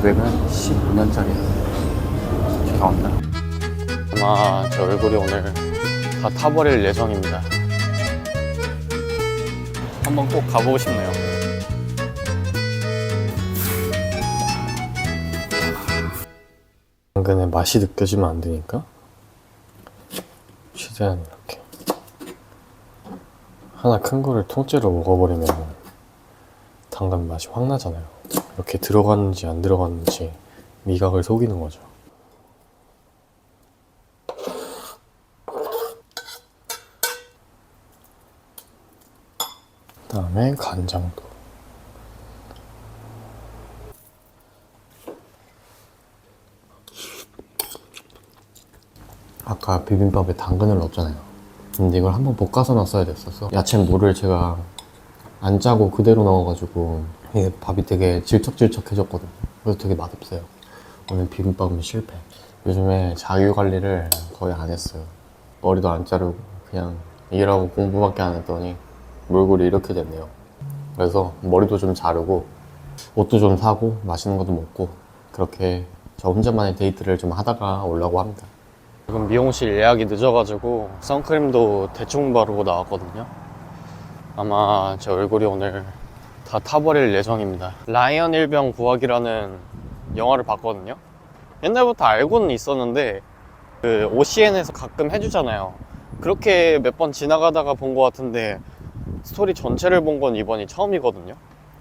계획은 15년짜리예요. 죄송합니다. 아마 제 얼굴이 오늘 다 타버릴 예정입니다. 한번 꼭 가보고 싶네요. 당근의 맛이 느껴지면 안 되니까 최대한 이렇게 하나 큰 거를 통째로 먹어버리면 당근 맛이 확 나잖아요. 이렇게 들어갔는지 안 들어갔는지 미각을 속이는 거죠. 그다음에 간장도. 아까 비빔밥에 당근을 넣었잖아요. 근데 이걸 한번 볶아서 넣었어야 됐었어. 야채 물을 제가 안 짜고 그대로 넣어가지고 이게 밥이 되게 질척질척해졌거든요. 그래서 되게 맛없어요. 오늘 비빔밥은 실패. 요즘에 자유 관리를 거의 안 했어요. 머리도 안 자르고 그냥 일하고 공부밖에 안 했더니 몰골이 이렇게 됐네요. 그래서 머리도 좀 자르고 옷도 좀 사고 맛있는 것도 먹고 그렇게 저 혼자만의 데이트를 좀 하다가 오려고 합니다. 지금 미용실 예약이 늦어가지고 선크림도 대충 바르고 나왔거든요. 아마 제 얼굴이 오늘 다 타버릴 예정입니다. 라이언 일병 구하기라는 영화를 봤거든요. 옛날부터 알고는 있었는데 그 OCN에서 가끔 해주잖아요. 그렇게 몇 번 지나가다가 본 것 같은데 스토리 전체를 본 건 이번이 처음이거든요.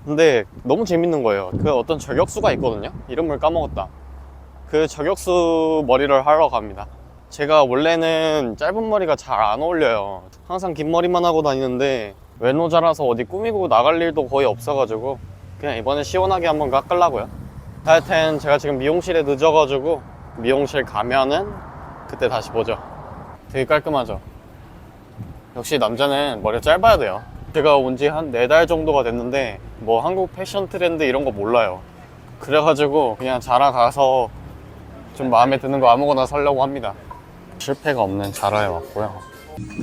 근데 너무 재밌는 거예요. 그 어떤 저격수가 있거든요. 이름을 까먹었다. 그 저격수 머리를 하러 갑니다. 제가 원래는 짧은 머리가 잘 안 어울려요. 항상 긴 머리만 하고 다니는데 외노자라서 어디 꾸미고 나갈 일도 거의 없어가지고 그냥 이번에 시원하게 한번 깎으려고요. 하여튼 제가 지금 미용실에 늦어가지고 미용실 가면은 그때 다시 보죠. 되게 깔끔하죠. 역시 남자는 머리가 짧아야 돼요. 제가 온 지 한 네 달 정도가 됐는데 뭐 한국 패션 트렌드 이런 거 몰라요. 그래가지고 그냥 자라 가서 좀 마음에 드는 거 아무거나 사려고 합니다. 실패가 없는 자라에 왔고요.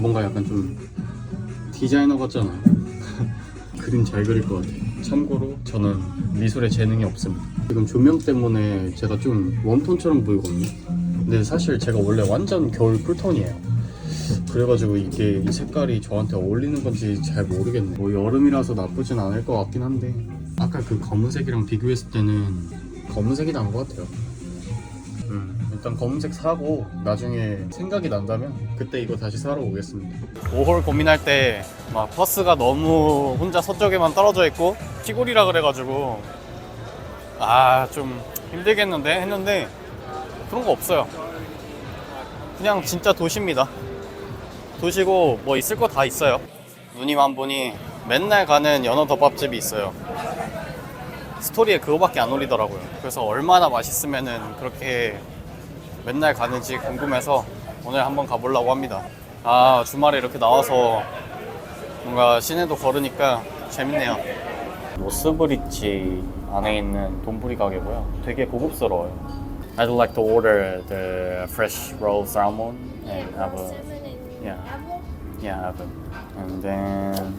뭔가 약간 좀 디자이너 같잖아요. 그림 잘 그릴 것 같아요. 참고로 저는 미술에 재능이 없습니다. 지금 조명 때문에 제가 좀 웜톤처럼 보이거든요. 근데 사실 제가 원래 완전 겨울 쿨톤이에요. 그래가지고 이게 이 색깔이 저한테 어울리는 건지 잘 모르겠네요. 뭐 여름이라서 나쁘진 않을 것 같긴 한데 아까 그 검은색이랑 비교했을 때는 검은색이 난것 같아요. 음, 일단 검은색 사고 나중에 생각이 난다면 그때 이거 다시 사러 오겠습니다. 5홀 고민할 때막 버스가 너무 혼자 서쪽에만 떨어져 있고 시골이라 그래가지고 아 좀 힘들겠는데 했는데 그런 거 없어요. 그냥 진짜 도시입니다. 도시고 뭐 있을 거 다 있어요. 한 분이 맨날 가는 연어 덮밥집이 있어요. 스토리에 그거밖에 안 올리더라고요. 그래서 얼마나 맛있으면은 그렇게 맨날 가는지 궁금해서 오늘 한번 가보려고 합니다. 아, 주말에 이렇게 나와서 뭔가 시내도 걸으니까 재밌네요. 노스브리치 안에 있는 돈부리 가게고요. 되게 고급스러워요. I'd like to order the fresh roll salmon and have a yeah, yeah, have it. And then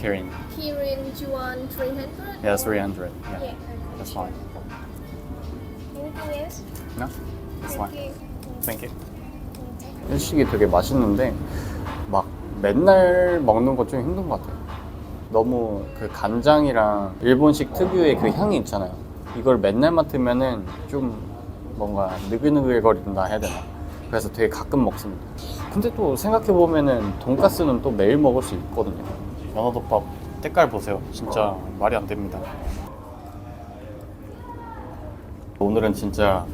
Kirin. Kirin, do you want 300? Yeah, 300. Yeah, Yeah. that's fine. Anything else? No? That's fine. Thank you. Thank you. 일식이 되게 맛있는데 막 맨날 먹는 거좀 힘든 것 같아요. 너무 그 간장이랑 일본식 특유의 그 향이 있잖아요. 이걸 맨날 맡으면은 좀 뭔가 느글느글거린다 해야 되나? 그래서 되게 가끔 먹습니다. 근데 또 생각해 보면은 돈가스는 또 매일 먹을 수 있거든요. 연어덮밥 때깔 보세요. 진짜 말이 안 됩니다. 오늘은 진짜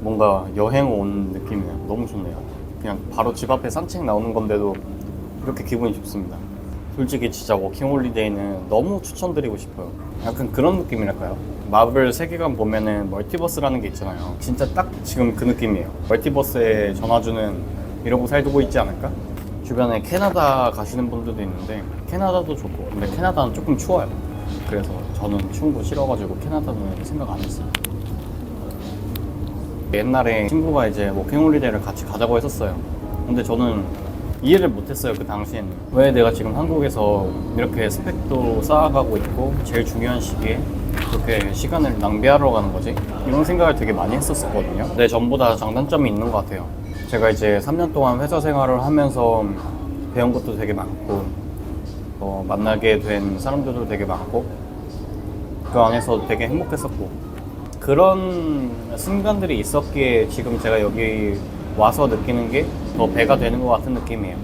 뭔가 여행 온 느낌이에요. 너무 좋네요. 그냥 바로 집 앞에 산책 나오는 건데도 이렇게 기분이 좋습니다. 솔직히 진짜 워킹 홀리데이는 너무 추천드리고 싶어요. 약간 그런 느낌이랄까요? 마블 세계관 보면은 멀티버스라는 게 있잖아요. 진짜 딱 지금 그 느낌이에요. 멀티버스에 전화주는 이러고 살고 있지 않을까? 주변에 캐나다 가시는 분들도 있는데 캐나다도 좋고 근데 캐나다는 조금 추워요. 그래서 저는 추운 거 싫어가지고 캐나다는 생각 안 했어요. 옛날에 친구가 이제 워킹홀리데이를 같이 가자고 했었어요. 근데 저는 이해를 못했어요 그 당시에는 왜 내가 지금 한국에서 이렇게 스펙도 쌓아가고 있고 제일 중요한 시기에 그렇게 시간을 낭비하러 가는 거지? 이런 생각을 되게 많이 했었거든요. 내 전부 다 장단점이 있는 것 같아요. 제가 이제 3년 동안 회사 생활을 하면서 배운 것도 되게 많고 어, 만나게 된 사람들도 되게 많고 그 안에서 되게 행복했었고 그런 순간들이 있었기에 지금 제가 여기 와서 느끼는 게 더 배가 되는 것 같은 느낌이에요.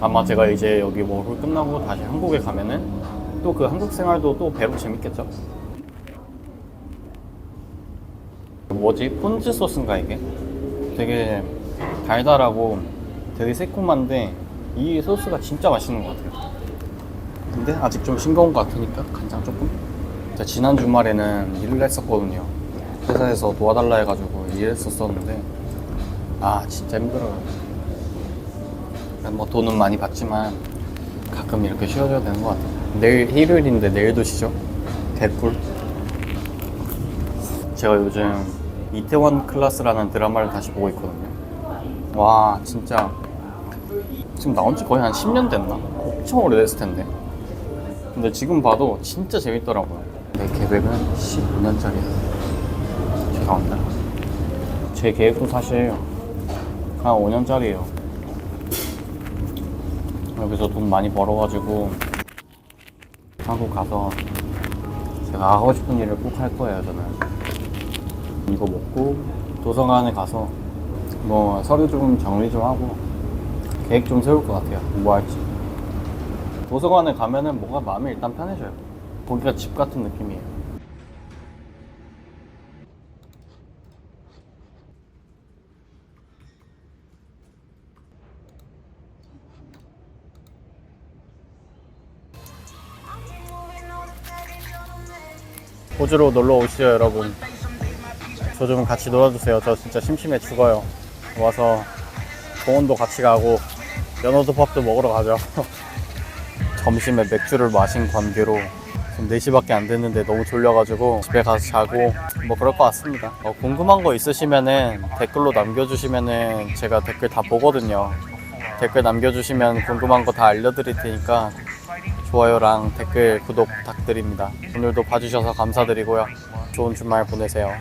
아마 제가 이제 여기 워홀 끝나고 다시 한국에 가면은 또 그 한국 생활도 또 배로 재밌겠죠. 뭐지? 폰즈 소스인가 이게? 되게 달달하고 되게 새콤한데 이 소스가 진짜 맛있는 것 같아요. 근데 아직 좀 싱거운 것 같으니까 간장 조금. 제가 지난 주말에는 일을 했었거든요. 회사에서 도와달라 해가지고 일했었었는데 아 진짜 힘들어요. 뭐 돈은 많이 받지만 가끔 이렇게 쉬어줘야 되는 것 같아요. 내일 일요일인데 내일도 쉬죠? 개꿀. 제가 요즘 이태원 클라스라는 드라마를 다시 보고 있거든요. 와 진짜 지금 나온 지 거의 한 10년 됐나? 엄청 오래됐을 텐데. 근데 지금 봐도 진짜 재밌더라고요. 내 계획은 15년짜리예 요. 죄송합니다. 제 계획도 사실 한 5년짜리예요. 여기서 돈 많이 벌어가지고 한국 가서 제가 하고 싶은 일을 꼭 할 거예요, 저는. 이거 먹고 도서관에 가서 뭐 서류 좀 정리 좀 하고 계획 좀 세울 것 같아요. 뭐 할지. 도서관에 가면은 뭔가 마음이 일단 편해져요. 거기가 집 같은 느낌이에요. 호주로 놀러 오시죠, 여러분. 저 좀 같이 놀아주세요. 저 진짜 심심해 죽어요. 와서 공원도 같이 가고 연어도 밥도 먹으러 가죠. 점심에 맥주를 마신 관계로 지금 4시밖에 안 됐는데 너무 졸려가지고 집에 가서 자고 뭐 그럴 것 같습니다. 어, 궁금한 거 있으시면은 댓글로 남겨주시면은 제가 댓글 다 보거든요. 댓글 남겨주시면 궁금한 거 다 알려드릴 테니까 좋아요랑 댓글 구독 부탁드립니다. 오늘도 봐주셔서 감사드리고요. 좋은 주말 보내세요.